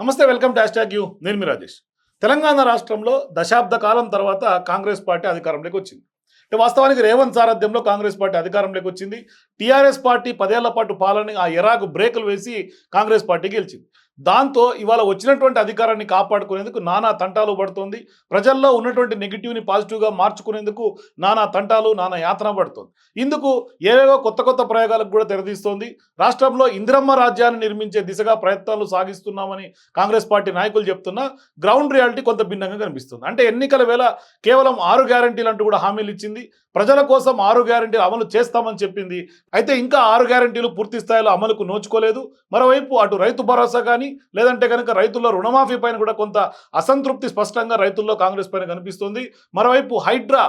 నమస్తే welcome to hash you. నేను మీ రాజేష్. తెలంగాణ రాష్ట్రంలో దశాబ్ద కాలం తర్వాత కాంగ్రెస్ పార్టీ అధికారంలోకి వచ్చింది. అంటే వాస్తవానికి రేవంత్ సారథ్యంలో కాంగ్రెస్ పార్టీ అధికారంలోకి వచ్చింది. టీఆర్ఎస్ పార్టీ పదేళ్ళ పాటు పాలన ఆ ఎరాకు బ్రేకులు వేసి కాంగ్రెస్ పార్టీ గెలిచింది. దాంతో ఇవాళ వచ్చినటువంటి అధికారాన్ని కాపాడుకునేందుకు నానా తంటాలు పడుతోంది. ప్రజల్లో ఉన్నటువంటి నెగిటివ్ని పాజిటివ్గా మార్చుకునేందుకు నానా తంటాలు నానా యాతన పడుతోంది. ఇందుకు ఏవేవో కొత్త కొత్త ప్రయోగాలకు కూడా తెరదీస్తోంది. రాష్ట్రంలో ఇందిరమ్మ రాజ్యాన్ని నిర్మించే దిశగా ప్రయత్నాలు సాగిస్తున్నామని కాంగ్రెస్ పార్టీ నాయకులు చెప్తున్నా గ్రౌండ్ రియాలిటీ కొంత భిన్నంగా కనిపిస్తుంది. అంటే ఎన్నికల వేళ కేవలం ఆరు గ్యారంటీలు అంటూ కూడా హామీలు ఇచ్చింది. ప్రజల కోసం ఆరు గ్యారంటీలు అమలు చేస్తామని చెప్పింది అయితే ఇంకా ఆరు గ్యారంటీలు పూర్తి స్థాయిలో అమలుకు నోచుకోలేదు. మరోవైపు అటు రైతు భరోసా కానీ లేదంటే కనుక రైతుల్లో రుణమాఫీ పైన కూడా కొంత అసంతృప్తి స్పష్టంగా రైతుల్లో కాంగ్రెస్ పైన కనిపిస్తుంది. మరోవైపు హైడ్రా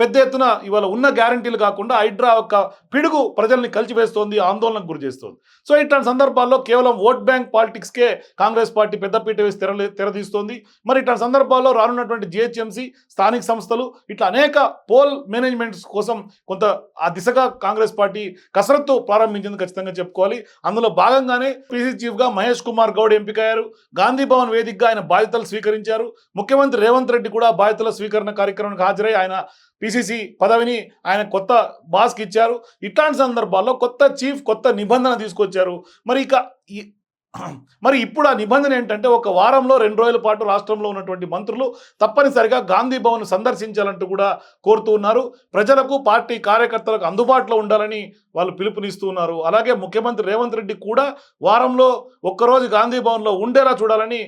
పెద్ద ఎత్తున ఇవాళ ఉన్న గ్యారంటీలు కాకుండా హైడ్రా యొక్క పిడుగు ప్రజల్ని కలిచివేస్తోంది ఆందోళనకు గురి చేస్తోంది. సో ఇట్లాంటి సందర్భాల్లో కేవలం ఓట్ బ్యాంక్ పాలిటిక్స్కే కాంగ్రెస్ పార్టీ పెద్దపీట వేసి తెర తెరదీస్తోంది మరి ఇట్లాంటి సందర్భాల్లో రానున్నటువంటి జిహెచ్ఎంసీ స్థానిక సంస్థలు ఇట్లా అనేక పోల్ మేనేజ్మెంట్స్ కోసం కొంత ఆ దిశగా కాంగ్రెస్ పార్టీ కసరత్తు ప్రారంభించింది ఖచ్చితంగా చెప్పుకోవాలి. అందులో భాగంగానే పీసీ చీఫ్గా మహేష్ కుమార్ గౌడ్ ఎంపికయ్యారు. గాంధీ భవన్ వేదికగా ఆయన బాధ్యతలు స్వీకరించారు. ముఖ్యమంత్రి రేవంత్ రెడ్డి కూడా బాధ్యతల స్వీకరణ కార్యక్రమానికి హాజరై ఆయన పిసిసి పదవిని ఆయన కొత్త బాస్కి ఇచ్చారు. ఇట్లాంటి సందర్భాల్లో కొత్త చీఫ్ కొత్త నిబంధన తీసుకొచ్చారు. మరి ఇక ఈ- మరి ఇప్పుడు ఆ నిబంధన ఏంటంటే ఒక వారంలో రెండు రోజుల పాటు రాష్ట్రంలో ఉన్నటువంటి మంత్రులు తప్పనిసరిగా గాంధీ భవన్ సందర్శించాలంటూ కూడా కోరుతూ ఉన్నారు. ప్రజలకు పార్టీ కార్యకర్తలకు అందుబాటులో ఉండాలని వాళ్ళు పిలుపునిస్తూ ఉన్నారు. అలాగే ముఖ్యమంత్రి రేవంత్ రెడ్డి కూడా వారంలో ఒక్కరోజు గాంధీ భవన్లో ఉండేలా చూడాలని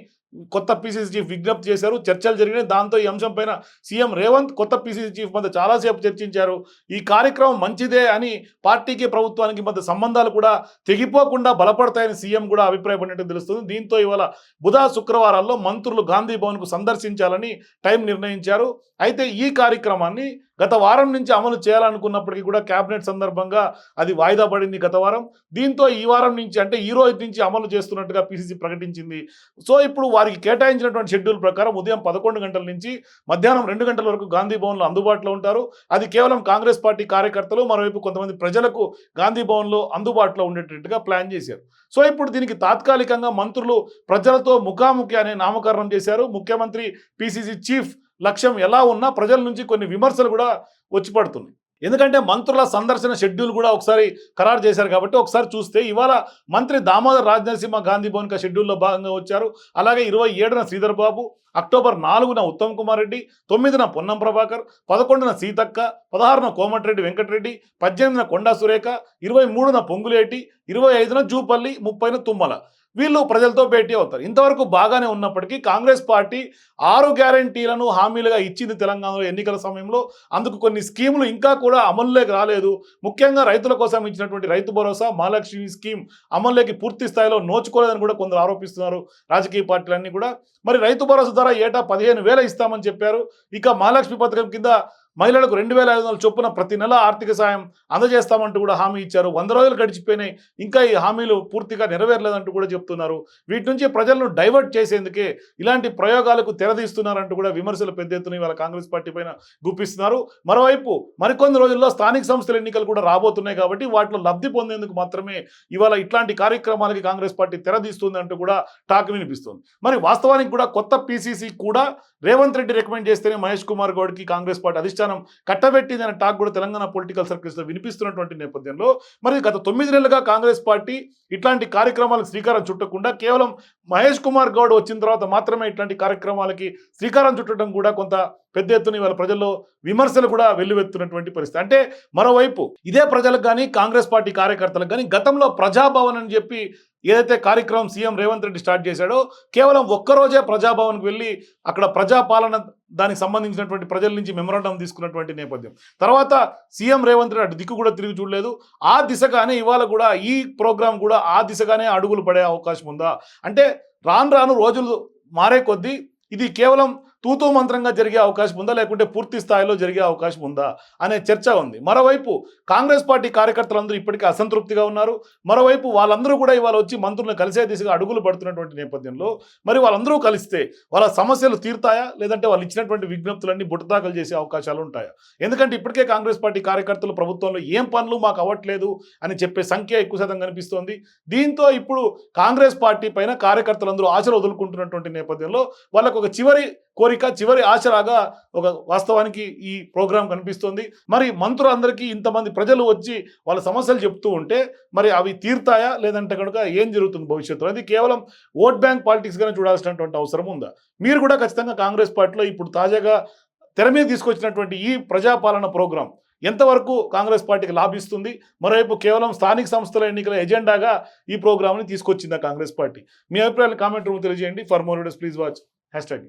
కొత్త పీసీసీ చీఫ్ విజ్ఞప్తి చేశారు. చర్చలు జరిగినాయి. దాంతో ఈ అంశం పైన సీఎం రేవంత్ కొత్త పీసీసీ చీఫ్ మధ్య చాలాసేపు చర్చించారు. ఈ కార్యక్రమం మంచిదే అని పార్టీకి ప్రభుత్వానికి మధ్య సంబంధాలు కూడా తెగిపోకుండా బలపడతాయని సీఎం కూడా అభిప్రాయపడినట్టు తెలుస్తుంది. దీంతో ఇవాళ బుధ శుక్రవారాల్లో మంత్రులు గాంధీ భవన్కు సందర్శించాలని టైం నిర్ణయించారు. అయితే ఈ కార్యక్రమాన్ని గత వారం నుంచి అమలు చేయాలనుకున్నప్పటికీ కూడా కేబినెట్ సందర్భంగా అది వాయిదా పడింది గత వారం. దీంతో ఈ వారం నుంచి అంటే ఈ రోజు నుంచి అమలు చేస్తున్నట్టుగా పీసీసీ ప్రకటించింది. సో ఇప్పుడు వారికి కేటాయించినటువంటి షెడ్యూల్ ప్రకారం ఉదయం పదకొండు గంటల నుంచి మధ్యాహ్నం రెండు గంటల వరకు గాంధీ భవన్లో అందుబాటులో ఉంటారు. అది కేవలం కాంగ్రెస్ పార్టీ కార్యకర్తలు మరోవైపు కొంతమంది ప్రజలకు గాంధీ భవన్లో అందుబాటులో ఉండేటట్టుగా ప్లాన్ చేశారు. సో ఇప్పుడు దీనికి తాత్కాలికంగా మంత్రులు ప్రజలతో ముఖాముఖి అనే నామకరణం చేశారు. ముఖ్యమంత్రి పిసిసి చీఫ్ లక్ష్యం ఎలా ఉన్నా ప్రజల నుంచి కొన్ని విమర్శలు కూడా వచ్చి పడుతున్నాయి. ఎందుకంటే మంత్రుల సందర్శన షెడ్యూల్ కూడా ఒకసారి ఖరారు చేశారు కాబట్టి ఒకసారి చూస్తే ఇవాళ మంత్రి దామోదర్ రాజనరసింహ గాంధీ భవన్ షెడ్యూల్లో భాగంగా వచ్చారు. అలాగే ఇరవై ఏడున శ్రీధర్ బాబు అక్టోబర్ నాలుగున ఉత్తమ్ కుమార్ రెడ్డి తొమ్మిదిన పొన్నం ప్రభాకర్ పదకొండున సీతక్క పదహారున కోమటిరెడ్డి వెంకటరెడ్డి పద్దెనిమిదిన కొండా సురేఖ ఇరవై మూడున పొంగులేటి ఇరవై ఐదున జూపల్లి ముప్పైన తుమ్మల. వీళ్ళు ప్రజలతో భేటీ అవుతారు. ఇంతవరకు బాగానే ఉన్నప్పటికీ కాంగ్రెస్ పార్టీ ఆరు గ్యారంటీలను హామీలుగా ఇచ్చింది తెలంగాణలో ఎన్నికల సమయంలో. అందుకు కొన్ని స్కీములు ఇంకా కూడా అమల్లోకి రాలేదు. ముఖ్యంగా రైతుల కోసం ఇచ్చినటువంటి రైతు భరోసా మహాలక్ష్మి స్కీమ్ అమల్లోకి పూర్తి స్థాయిలో నోచుకోలేదని కూడా కొందరు ఆరోపిస్తున్నారు రాజకీయ పార్టీలన్నీ కూడా. మరి రైతు భరోసా ద్వారా ఏటా పదిహేను వేల ఇస్తామని చెప్పారు. ఇక మహాలక్ష్మి పథకం కింద మహిళలకు రెండు వేల ఐదు వందల చొప్పున ప్రతి నెల ఆర్థిక సాయం అందజేస్తామంటూ కూడా హామీ ఇచ్చారు. వంద రోజులు గడిచిపోయినాయి. ఇంకా ఈ హామీలు పూర్తిగా నెరవేరలేదంటూ కూడా చెప్తున్నారు. వీటి నుంచి ప్రజలను డైవర్ట్ చేసేందుకే ఇలాంటి ప్రయోగాలకు తెరదీస్తున్నారంటూ కూడా విమర్శలు పెద్ద ఎత్తున ఇవాళ కాంగ్రెస్ పార్టీ పైన గుప్పిస్తున్నారు. మరోవైపు మరికొన్ని రోజుల్లో స్థానిక సంస్థల ఎన్నికలు కూడా రాబోతున్నాయి కాబట్టి వాటిలో లబ్ధి పొందేందుకు మాత్రమే ఇవాళ ఇట్లాంటి కార్యక్రమాలకి కాంగ్రెస్ పార్టీ తెరదీస్తుంది అంటూ కూడా టాక్ వినిపిస్తుంది. మరి వాస్తవానికి కూడా కొత్త పీసీసీ కూడా రేవంత్ రెడ్డి రికమెండ్ చేస్తేనే మహేష్ కుమార్ గౌడ్కి కాంగ్రెస్ పార్టీ అధిష్టానం విధానం కట్టబెట్టిందనే టాక్ కూడా తెలంగాణ పొలిటికల్ సర్కిల్స్లో వినిపిస్తున్నటువంటి నేపథ్యంలో. మరి గత తొమ్మిది నెలలుగా కాంగ్రెస్ పార్టీ ఇట్లాంటి కార్యక్రమాలకు శ్రీకారం చుట్టకుండా కేవలం మహేష్ కుమార్ గౌడ్ వచ్చిన తర్వాత మాత్రమే ఇట్లాంటి కార్యక్రమాలకి శ్రీకారం చుట్టడం కూడా కొంత పెద్ద ఎత్తున ఇవాళ ప్రజల్లో విమర్శలు కూడా వెల్లువెత్తున్నటువంటి పరిస్థితి. అంటే మరోవైపు ఇదే ప్రజలకు కానీ కాంగ్రెస్ పార్టీ కార్యకర్తలకు కానీ గతంలో ప్రజాభవన్ అని చెప్పి ఏదైతే కార్యక్రమం సీఎం రేవంత్ రెడ్డి స్టార్ట్ చేశాడో కేవలం ఒక్కరోజే ప్రజాభవన్కి వెళ్ళి అక్కడ ప్రజాపాలన దానికి సంబంధించినటువంటి ప్రజల నుంచి మెమరాండం తీసుకున్నటువంటి నేపథ్యం. తర్వాత సీఎం రేవంత్ రెడ్డి అటు దిక్కు కూడా తిరిగి చూడలేదు. ఆ దిశగానే ఇవాళ కూడా ఈ ప్రోగ్రాం కూడా ఆ దిశగానే అడుగులు పడే అవకాశం ఉందా? అంటే రాను రాను రోజులు మారే కొద్దీ ఇది కేవలం తూతూ మంత్రంగా జరిగే అవకాశం ఉందా? లేకుంటే పూర్తి స్థాయిలో జరిగే అవకాశం ఉందా? అనే చర్చ ఉంది. మరోవైపు కాంగ్రెస్ పార్టీ కార్యకర్తలందరూ ఇప్పటికే అసంతృప్తిగా ఉన్నారు. మరోవైపు వాళ్ళందరూ కూడా ఇవాళ వచ్చి మంత్రులను కలిసే దిశగా అడుగులు పడుతున్నటువంటి నేపథ్యంలో మరి వాళ్ళందరూ కలిస్తే వాళ్ళ సమస్యలు తీరుతాయా? లేదంటే వాళ్ళు ఇచ్చినటువంటి విజ్ఞప్తులన్నీ బుట్టదాఖలు చేసే అవకాశాలు ఉంటాయా? ఎందుకంటే ఇప్పటికే కాంగ్రెస్ పార్టీ కార్యకర్తలు ప్రభుత్వంలో ఏం పనులు మాకు అవ్వట్లేదు అని చెప్పే సంఖ్య ఎక్కువ శాతం కనిపిస్తోంది. దీంతో ఇప్పుడు కాంగ్రెస్ పార్టీ పైన కార్యకర్తలందరూ ఆశలు వదులుకుంటున్నటువంటి నేపథ్యంలో వాళ్ళకు ఒక చివరి కోరిక చివరి ఆశలాగా ఒక వాస్తవానికి ఈ ప్రోగ్రాం కనిపిస్తుంది. మరి మంత్రులందరికీ ఇంతమంది ప్రజలు వచ్చి వాళ్ళ సమస్యలు చెప్తూ ఉంటే మరి అవి తీర్తాయా? లేదంటే కనుక ఏం జరుగుతుంది భవిష్యత్తులో? అది కేవలం ఓట్ బ్యాంక్ పాలిటిక్స్గానే చూడాల్సినటువంటి అవసరం ఉందా? మీరు కూడా ఖచ్చితంగా కాంగ్రెస్ పార్టీలో ఇప్పుడు తాజాగా తెర మీద తీసుకొచ్చినటువంటి ఈ ప్రజాపాలన ప్రోగ్రాం ఎంతవరకు కాంగ్రెస్ పార్టీకి లాభిస్తుంది? మరోవైపు కేవలం స్థానిక సంస్థల ఎన్నికల ఎజెండాగా ఈ ప్రోగ్రామ్ని తీసుకొచ్చిందా కాంగ్రెస్ పార్టీ? మీ అభిప్రాయాలు కామెంట్ రూమ్ తెలియజేయండి. For more videos please watch. Hashtag